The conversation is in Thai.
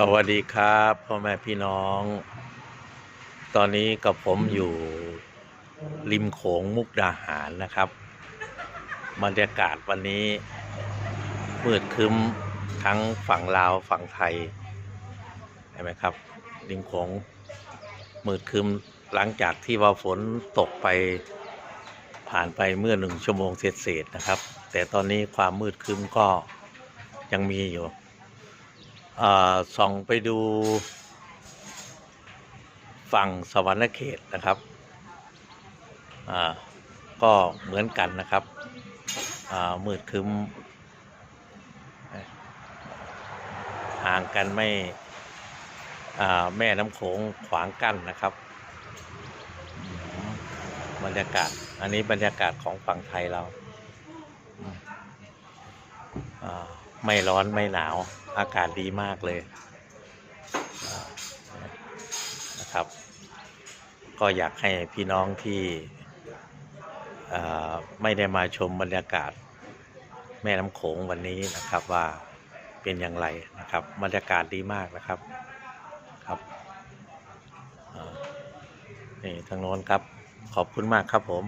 สวัสดีครับพ่อแม่พี่น้อง ตอนนี้กับผมอยู่ริมโขงมุกดาหารนะครับบรรยากาศวันนี้มืดคึ้มทั้งฝั่งลาวฝั่งไทยเห็นไหมครับ ริมโขงมืดคึ้มหลังจากที่ว่าฝนตกไปผ่านไปเมื่อหนึ่งชั่วโมงเศษๆนะครับ แต่ตอนนี้ความมืดคึ้มก็ยังมีอยู่ ส่องไปดูฝั่งสวรรค์เขตนะครับ ก็เหมือนกันนะครับ มืดครึ้ม ห่างกันไม่แม่น้ำโขงขวางกั้นนะครับ บรรยากาศ อันนี้บรรยากาศของฝั่งไทยเรา ไม่ร้อนไม่หนาว อากาศดีมากเลยนะครับ ก็อยากให้พี่น้องที่ไม่ได้มาชมบรรยากาศ แม่น้ำโขงวันนี้นะครับว่าเป็นอย่างไรนะครับบรรยากาศดีมากนะครับครับนี่ทางโน้นครับขอบคุณมากครับผม